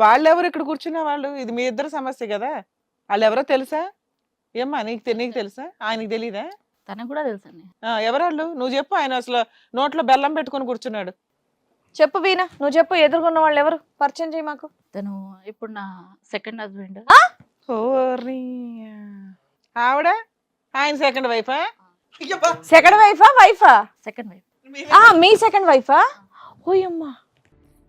వాళ్ళు ఎవరు ఇక్కడ కూర్చున్న వాళ్ళు? ఇది మీ ఇద్దరు సమస్య కదా. వాళ్ళు ఎవరో తెలుసా? ఏమ్మా నీకు తె- నీకు తెలుసా? ఆయనకి తెలీదా? తనకు కూడా తెలుసండి. ఆ, ఎవరాళ్ళు? నువ్వు చెప్పు ఆయన అసలు నోట్లో బెల్లం పెట్టుకొని కూర్చున్నాడు. చెప్పు వీణ నువ్వు చెప్పు ఎదుర్కొన్న వాళ్ళు ఎవరు పరిచయం చేయి మాకు. తను ఇప్పుడు నా సెకండ్ హస్బెండ్. ఆవిడ? ఆయన సెకండ్ వైఫా సెకండ్ వైఫా వైఫా సెకండ్ వైఫ్ ఆ మీ సెకండ్ వైఫా ఓయమ్మా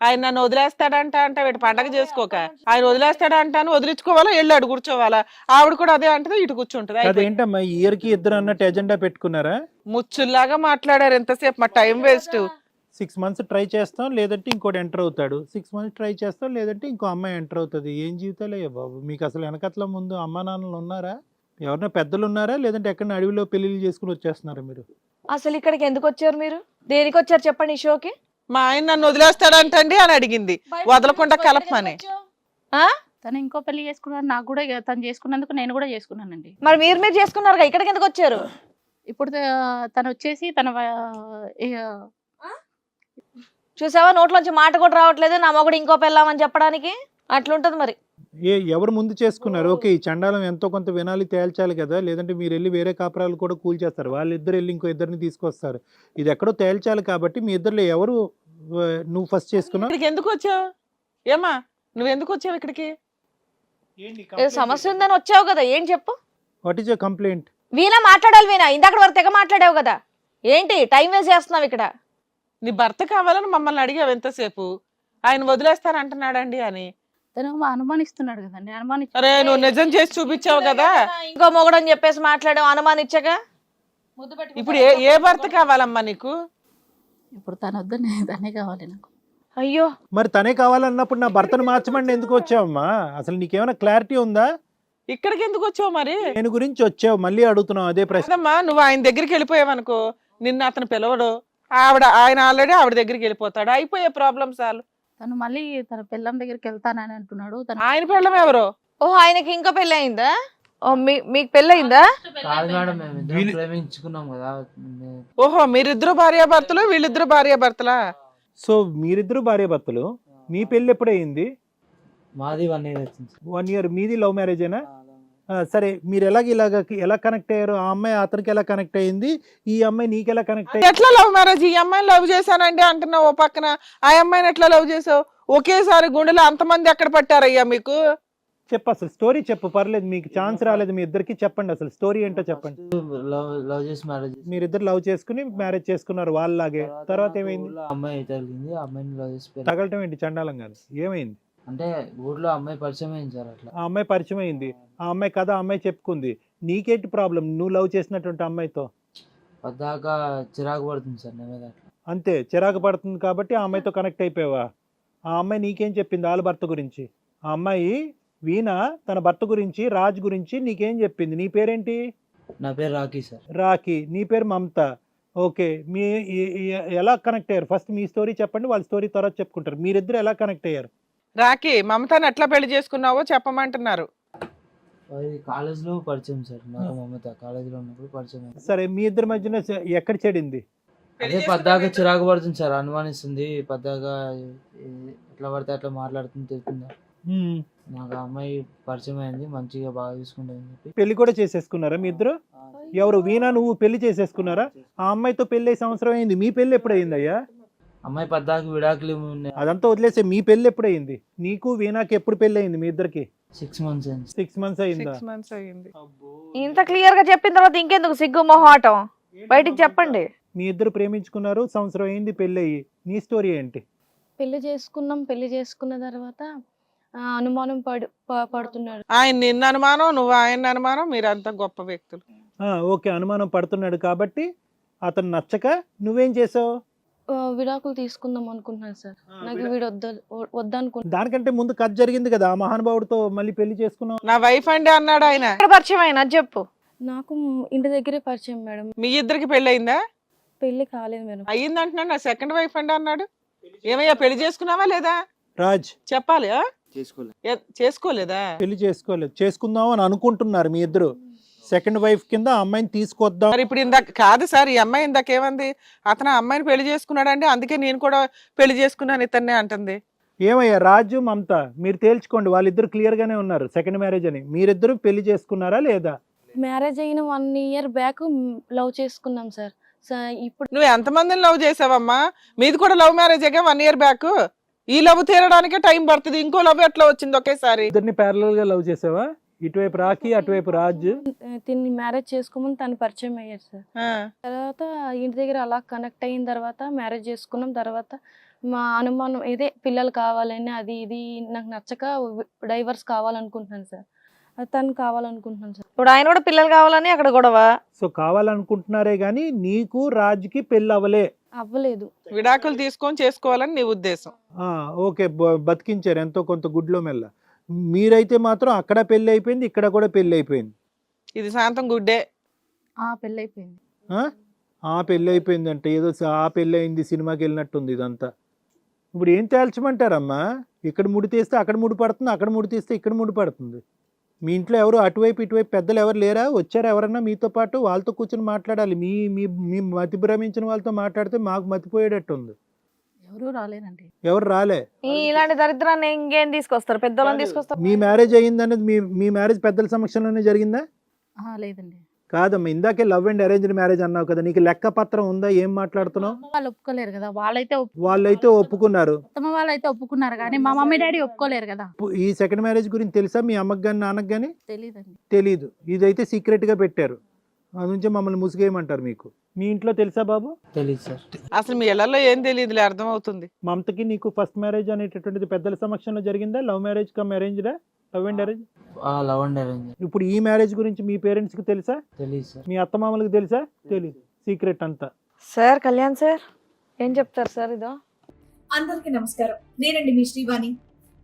ఆయన నన్ను వదిలేస్తాడంట అంట వీటి పండగ చేసుకోక. ఆయన వదిలేస్తాడంట అని వదిలించుకోవాలా వెళ్ళాడు కూర్చోవాలా? ఆవిడ కూడా అదే అంటది ఇటు కూర్చుంటది. అదేంటమ్మా ఇయర్కి ఇద్దరు అన్నట్టు ఎజెండా పెట్టుకున్నారా? ముచ్చుల్లాగా మాట్లాడారు ఎంతసేపు మా time waste. Six months try చేస్తాం లేదంటే ఇంకోటి ఎంటర్ అవుతాడు. సిక్స్ మంత్స్ ట్రై చేస్తాం లేదంటే ఇంకో అమ్మాయి ఎంటర్ అవుతుంది. ఏం జీవితాలే బాబు. మీకు అసలు వెనకట్ల ముందు అమ్మా నాన్నలు ఉన్నారా? ఎవరైనా పెద్దలు ఉన్నారా? లేదంటే ఎక్కడ అడవిలో పెళ్ళిళ్ళు చేసుకుని వచ్చేస్తున్నారా మీరు? అసలు ఇక్కడికి ఎందుకు వచ్చారు మీరు? దేనికి వచ్చారు చెప్పండి ఈ షోకి? మా ఆయన నన్ను వదిలేస్తాడంటండి అని అడిగింది. వదలకుండా కలపమని. ఆ? తను ఇంకో పెళ్ళి చేసుకున్నాడు నాకు కూడా ఇక తను చేసుకున్నందుకు నేను కూడా చేసుకున్నానండి. మరి మీరు మీరు చేసుకున్నారు ఇక్కడికి ఎందుకు వచ్చారు? ఇప్పుడు త- తను వచ్చేసి తన వ- చూసావా నోట్లోంచి మాట కూడా రావట్లేదు నా మొగుడు ఇంకో పెళ్ళామని చెప్పడానికి? అట్లుంటది మరి. ఏ ఎవరు ముందు చేసుకున్నారు? ఓకే ఈ చండాలం ఎంతో కొంత వినాలి తేల్చాలి కదా లేదంటే మీరు వెళ్ళి వేరే కాపురాలు కూడా కూల్చేస్తారు వాళ్ళిద్దరు వెళ్ళి ఇంకో ఇద్దరిని తీసుకొస్తారు. ఇది ఎక్కడో తేల్చాలి కాబట్టి మీ ఇద్దరిలో ఎవరు నువ్వు ఫస్ట్ చేసుకున్నావు? ఇక్కడికి ఎందుకు వచ్చావు? ఏమా నువ్వు ఎందుకు వచ్చావు ఇక్కడికి? ఏదో సమస్య ఉందని వచ్చావు కదా ఏం చెప్పు? What is your complaint Veena మాట్లాడాలి వీణా ఇందాక వరకు తెగ మాట్లాడావు కదా. ఏంటి టైం వేస్ట్ చేస్తున్నావు ఇక్కడ? నీ భర్త కావాలని మమ్మల్ని అడిగావు ఎంతసేపు? ఆయన వదిలేస్తానంటున్నాడండి అని. తను మా అనుమానిస్తున్నాడు కదండి అనుమాని అరే నువ్వు నిజం చేసి చూపించావు కదా. ఇంకో మొగుడు అని చెప్పేసి మాట్లాడావు అనుమానిచ్చక ఇప్పుడు ఏ ఏ భర్త కావాలమ్మా నీకు? ఇప్పుడు తను వద్దని తనే కావాలి నాకు. అయ్యో. మరి తనే కావాలన్నప్పుడు నా భర్తను మార్చమండి ఎందుకు వచ్చావమ్మా? అసలు నీకేమైనా క్లారిటీ ఉందా? ఇక్కడికి ఎందుకు వచ్చావు మరి? నేను గురించి వచ్చావు మళ్ళీ అడుగుతున్నావు అదే ప్రశ్న. నువ్వు ఆయన దగ్గరికి వెళ్ళిపోయావు అనుకో నిన్ను అతను పిలవడు. ఆవిడ ఆయన ఆల్రెడీ ఆవిడ దగ్గరికి వెళ్ళిపోతాడు. అయిపోయే ప్రాబ్లమ్స్ చాలు తను మళ్ళీ తన పిల్లం దగ్గరికి వెళ్తానని అంటున్నాడు. తను ఆయన పిల్లం ఎవరు? ఓ ఆయనకి ఇంకా పెళ్ళి అయిందా ఓ మీ మీకు పెళ్ళి అయిందా కాదు మేడం మేము ఇద్దరం ప్రేమించుకున్నాం కదా. మే- ఓహో మీరిద్దరు భార్యాభర్తలు వీళ్ళిద్దరు భార్యాభర్తలా? సో మీరిద్దరు భార్య భర్తలు మీ పెళ్ళి ఎప్పుడయింది? మాది వన్ ఇయర్ వచ్చింది. వన్ ఇయర్ మీది లవ్ మ్యారేజేనా ఆ, సరే మీరు ఎలాగ ఇలాగ ఎలా కనెక్ట్ అయ్యారు ఆ అమ్మాయి అతనికి ఎలా కనెక్ట్ అయింది ఈ అమ్మాయి నీకు ఎలా కనెక్ట్ అయ్యింది? ఎట్లా లవ్ మ్యారేజ్ ఈ అమ్మాయిని లవ్ చేశానండి అంటున్నావు ఓ పక్కన. ఆ అమ్మాయిని ఎట్లా లవ్ చేసావు? ఒకేసారి గుండెలో అంతమంది ఎక్కడ పట్టారయ్యా మీకు? చెప్పు అసలు స్టోరీ చెప్పు పర్లేదు మీకు ఛాన్స్ రాలేదు మీ ఇద్దరికి చెప్పండి అసలు స్టోరీ ఏంటో చెప్పండి. లవ్ లవ్ చేసి మ్యారేజ్ మీరిద్దరు లవ్ చేసుకుని మ్యారేజ్ చేసుకున్నారు వాళ్ళలాగే. తర్వాత ఏమైంది? అమ్మాయి తగిలింది ఆ అమ్మాయిని లవ్ చేసి పెళ్ళి- తగలటం ఏంటి చండాలం కాదు ఏమైంది? అంటే ఊర్లో అమ్మాయి పరిచయం అయింది సార్ అట్లా. ఆ అమ్మాయి పరిచయం అయింది. ఆ అమ్మాయి కథ ఆ అమ్మాయి చెప్పుకుంది. నీకేంటి ప్రాబ్లం? నువ్వు లవ్ చేసినటువంటి అమ్మాయితో? పద్దాక చిరాకు పడుతుంది సార్ నా మీద అట్లా. అంతే చిరాకు పడుతుంది కాబట్టి ఆ అమ్మాయితో కనెక్ట్ అయిపోయావా? ఆ అమ్మాయి నీకేం చెప్పింది వాళ్ళ భర్త గురించి? ఆ అమ్మాయి వీణ తన భర్త గురించి రాజ్ గురించి నీకేం చెప్పింది? నీ పేరేంటి? నా పేరు రాకీ సార్. రాఖీ. నీ పేరు మమత. ఓకే మీ ఈ- ఈ- ఎలా కనెక్ట్ అయ్యారు? ఫస్ట్ మీ స్టోరీ చెప్పండి వాళ్ళ స్టోరీ తర్వాత చెప్పుకుంటారు. మీరిద్దరు ఎలా కనెక్ట్ అయ్యారు? రాకి మమతాని ఎట్లా పెళ్ళి చేసుకున్నావో చెప్పమంటున్నారు. అది కాలేజ్లో పరిచయం సార్ నాకు మమత కాలేజ్లో ఉన్నప్పుడు పరిచయం అయింది. సరే మీ ఇద్దరి మధ్యన ఎక్కడ చెడింది? అదే పద్దాక చిరాకు పడుతుంది సార్ అనుమానిస్తుంది పద్దాక ఎట్లా పడితే అట్లా మాట్లాడుతుంది తెలుస్తుందా నాకు అమ్మాయి పరిచయం అయింది మంచిగా బాగా చూసుకుంటుంది చెప్పి. పెళ్ళి కూడా చేసేసుకున్నారా మీ ఇద్దరు? ఎవరు వీణా నువ్వు పెళ్ళి చేసేసుకున్నారా? ఆ అమ్మాయితో పెళ్ళి అయ్యి సంవత్సరం అయింది మీ పెళ్ళి ఎప్పుడు అయింది అయ్యా అమ్మాయి పద్దాకు విడాకులు ఉన్నాయి? అదంతా వదిలేసే మీ పెళ్ళి ఎప్పుడు అయింది నీకు వీణాకి ఎప్పుడు పెళ్ళి అయింది మీ ఇద్దరికి? సిక్స్ మంత్స్ అయింది. సిక్స్ మంత్స్ అయిందా? సిక్స్ మంత్స్ అయ్యింది ఇంత క్లియర్గా చెప్పిన తర్వాత ఇంకెందుకు సిగ్గు మొహాటం బయటికి చెప్పండి. మీ ఇద్దరు ప్రేమించుకున్నారు సంవత్సరం అయింది పెళ్ళి అయ్యి నీ స్టోరీ ఏంటి? పెళ్ళి చేసుకున్నాం పెళ్ళి చేసుకున్న తర్వాత ఆ, అనుమానం పడు ప- పడుతున్నాడు. ఆయన నిన్న అనుమానం నువ్వు ఆయన అనుమానం మీరంతా గొప్ప వ్యక్తులు. ఆ, ఓకే అనుమానం పడుతున్నాడు కాబట్టి అతను నచ్చక నువ్వేం చేసావు? విడాకులు తీసుకుందాం అనుకుంటున్నాను సార్. నాకు వీడు వద్ద వద్దనుకుంటున్నాను దానికంటే ముందు కథ జరిగింది కదా ఆ మహానుభావుడితో మళ్ళీ పెళ్ళి చేసుకున్నావు? నా వైఫ్ అండి అన్నాడు ఆయన. ఎక్కడ పరిచయం అయినా చెప్పు. నాకు ఇంటి దగ్గరే పరిచయం మేడం. మీ ఇద్దరికి పెళ్ళి అయిందా? పెళ్ళి కాలేదు మేడం. అయ్యింది అంటున్నాడు నా సెకండ్ వైఫ్ అండి అన్నాడు. ఏమయ్యా పెళ్ళి చేసుకున్నావా లేదా? రాజ్. చెప్పాలి ఆ? చేసుకోలేదు చేసుకోలేదా? పెళ్ళి చేసుకోలేదు. చేసుకుందాం అని అనుకుంటున్నారు మీ ఇద్దరు. సెకండ్ వైఫ్ కింద ఆ అమ్మాయిని తీసుకొద్దాం. మరి ఇప్పుడు ఇందాక కాదు సార్ ఈ అమ్మాయి ఇందాక ఏమంది? అతను ఆ అమ్మాయిని పెళ్ళి చేసుకున్నాడండి అందుకే నేను కూడా పెళ్ళి చేసుకున్నాను ఇతన్నే అంటుంది. ఏమయ్యా రాజు మమత మీరు తేల్చుకోండి వాళ్ళిద్దరు క్లియర్ గానే ఉన్నారు సెకండ్ మ్యారేజ్ అని. మీరిద్దరు పెళ్ళి చేసుకున్నారా లేదా? మ్యారేజ్ అయిన వన్ ఇయర్ బ్యాక్ లవ్ చేసుకున్నాం సార్. స- ఇప్పుడు నువ్వు ఎంతమందిని లవ్ చేసావమ్మా? మీది కూడా లవ్ మ్యారేజేగా వన్ ఇయర్ బ్యాక్ ఈ లవ్ తీరడానికే టైం పడుతుంది ఇంకో లవ్ ఎట్లా వచ్చింది ఒకేసారి? ఇద్దరిని ప్యారలల్గా లవ్ చేసావా? ఇటువైపు రాఖీ అటువైపు రాజ్. తిని మ్యారేజ్ చేసుకోమని తను పరిచయం అయ్యారు సార్. ఆ. తర్వాత ఇంటి దగ్గర అలా కనెక్ట్ అయిన తర్వాత మ్యారేజ్ చేసుకున్నాం తర్వాత మా అనుమానం ఇదే పిల్లలు కావాలని అది ఇది నాకు నచ్చక డైవర్స్ కావాలనుకుంటున్నాను సార్. అది తను కావాలనుకుంటున్నాను సార్. ఇప్పుడు ఆయన కూడా పిల్లలు కావాలని అక్కడ గొడవ. సో కావాలనుకుంటున్నారే గానీ నీకు రాజ్కి పెళ్ళి అవ్వలే. అవ్వలేదు. విడాకులు తీసుకొని చేసుకోవాలని నీ ఉద్దేశం. ఆ, ఓకే బతికించారు ఎంతో కొంత గుడ్లో మెల్ల. మీరైతే మాత్రం అక్కడ పెళ్ళి అయిపోయింది ఇక్కడ కూడా పెళ్ళి అయిపోయింది ఇది శాంతం గుడ్డే. ఆ పెళ్ళి అయిపోయింది ఆ? ఆ పెళ్ళి అయిపోయింది అంటే ఏదో స- ఆ పెళ్ళి అయింది సినిమాకి వెళ్ళినట్టుంది ఇదంతా. ఇప్పుడు ఏం తేల్చమంటారమ్మా? ఇక్కడ ముడి తీస్తే అక్కడ ముడి పడుతుంది అక్కడ ముడి తీస్తే ఇక్కడ ముడి పడుతుంది. మీ ఇంట్లో ఎవరు అటువైపు ఇటువైపు పెద్దలు ఎవరు లేరా? వచ్చారా ఎవరన్నా మీతో పాటు? వాళ్ళతో కూర్చొని మాట్లాడాలి. మీ మీ మీ మతి భ్రమించిన వాళ్ళతో మాట్లాడితే మాకు మతిపోయేటట్టు ఉంది ఎవరూ రాలేదండి ఎవరు రాలే? ఈ ఇలాంటి దరిద్రాన్ని ఇంకేం తీసుకొస్తారు? పెద్దోళ్ళని తీసుకొస్తారు? మీ మ్యారేజ్ అయ్యిందనేది మీ మీ మ్యారేజ్ పెద్దల సమక్షంలోనే జరిగిందా? ఆ, లేదండి. కాదమ్మా ఇందాకే లవ్ అండ్ అరేంజ్డ్ మ్యారేజ్ అన్నావు కదా నీకు లెక్క పత్రం ఉందా? ఏం మాట్లాడుతున్నావు? అమ్మ వాళ్ళు ఒప్పుకోలేరు కదా వాళ్ళైతే ఒప్పు- వాళ్ళైతే ఒప్పుకున్నారు. అత్తమ్మ వాళ్ళైతే ఒప్పుకున్నారు కానీ మా మమ్మీ డాడీ ఒప్పుకోలేరు కదా. పు- ఈ సెకండ్ మ్యారేజ్ గురించి తెలుసా మీ అమ్మకి కానీ నాన్నకి కానీ తెలియదండి తెలీదు. ఇదైతే సీక్రెట్గా పెట్టారు. అది నుంచి మమ్మల్ని ముసుగేయమంటారు మీకు. మీ ఇంట్లో తెలుసా బాబు? తెలియదు సార్. అసలు మీ ఇళ్ళలో ఏం తెలియదులే అర్థం అవుతుంది మమతకి నీకు ఫస్ట్ మ్యారేజ్ అనేటటువంటిది పెద్దల సమక్షంలో జరిగిందా? Love marriage come అరేంజ్డా? Love and arrange? Love and arrange. ఇప్పుడు ఈ మ్యారేజ్ గురించి మీ పేరెంట్స్కి తెలుసా? తెలియదు సార్. మీ అత్తమామలకు తెలుసా? తెలీదు. సీక్రెట్ అంతా. సార్ కళ్యాణ్ సార్ ఏం చెప్తారు సార్ ఇదో? అందరికీ నమస్కారం. నేనండి మీ శ్రీవాణి.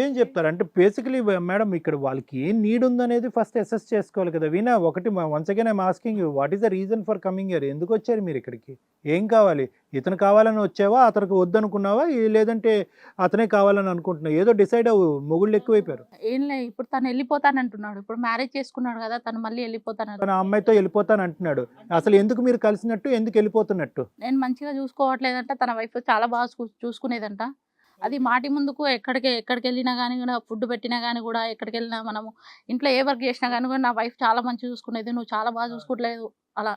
ఏం చెప్తారు? అంటే బేసికలీ మేడం ఇక్కడ వాళ్ళకి ఏం నీడ్ ఉందనేది ఫస్ట్ అసెస్ చేసుకోవాలి కదా. వీణా ఒకటి once again I'm asking you what is the reason for coming here ఎందుకు వచ్చారు మీరు ఇక్కడికి? ఏం కావాలి? ఇతను కావాలని వచ్చావా? అతనికి వద్దనుకున్నావా? లేదంటే అతనే కావాలని అనుకుంటున్నావు? ఏదో డిసైడ్ అవ్వు. మొగుళ్ళు ఎక్కువైపోయారు. ఏం లే ఇప్పుడు తను వెళ్ళిపోతానంటున్నాడు. ఇప్పుడు మ్యారేజ్ చేసుకున్నాడు కదా తను మళ్ళీ వెళ్ళిపోతాను తన అమ్మాయితో వెళ్ళిపోతాను అంటున్నాడు అసలు ఎందుకు మీరు కలిసినట్టు? ఎందుకు వెళ్ళిపోతున్నట్టు? నేను మంచిగా చూసుకోవట్లేదంట. తన వైఫ్ చాలా బాగా చూసుకునేదంట. అది మాటి ముందుకు ఎక్కడికి ఎక్కడికి వెళ్ళినా కానీ కూడా ఫుడ్ పెట్టినా కానీ కూడా ఎక్కడికి వెళ్ళినా మనము ఇంట్లో ఏ వర్క్ చేసినా కానీ కూడా నా వైఫ్ చాలా మంచిగా చూసుకునేది నువ్వు చాలా బాగా చూసుకోవట్లేదు అలా.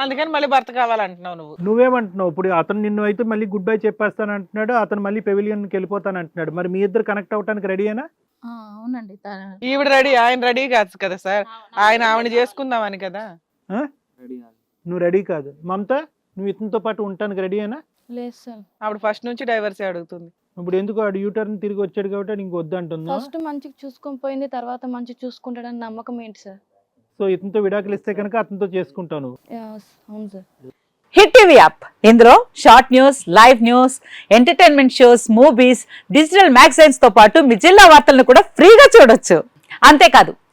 అందుకని మళ్ళీ భర్త కావాలంటున్నావు నువ్వు. నువ్వేమంటున్నావు? ఇప్పుడు అతను నిన్ను అయితే మళ్ళీ గుడ్ బై చెప్పేస్తాను అంటున్నాడు అతను మళ్ళీ పెవిలియన్కి వెళ్ళిపోతాను అంటున్నాడు మరి మీ ఇద్దరు కనెక్ట్ అవ్వడానికి రెడీయేనా ఆ, అవునండి ఈవిడ రెడీ ఆయన రెడీ కాదు కదా సార్? ఆయన ఆవిడ చేసుకుందామని కదా? నువ్వు రెడీ కాదు. మమత నువ్వు ఇతనితో పాటు ఉండటానికి రెడీయేనా లేదు సార్. ఆవిడ ఫస్ట్ నుంచి డైవర్సీ అడుగుతుంది. ఇప్పుడు ఎందుకు ఆడు యూటర్న్ తిరిగి వచ్చాడు కాబట్టి నీకు వద్దంటుందా? ఫస్ట్ మంచిగా చూసుకొని పోయింది తర్వాత మంచిగా చూసుకుంటాడని నమ్మకం ఏంటి సార్? సో ఇతనితో విడాకులు ఇస్తే కనుక అతనితో యా, అవును సార్. Hit TV app. ఇందులో short news live news entertainment shows movies digital మ్యాగజైన్స్తో పాటు మీ జిల్లా వార్తలను కూడా ఫ్రీగా చూడొచ్చు. అంతేకాదు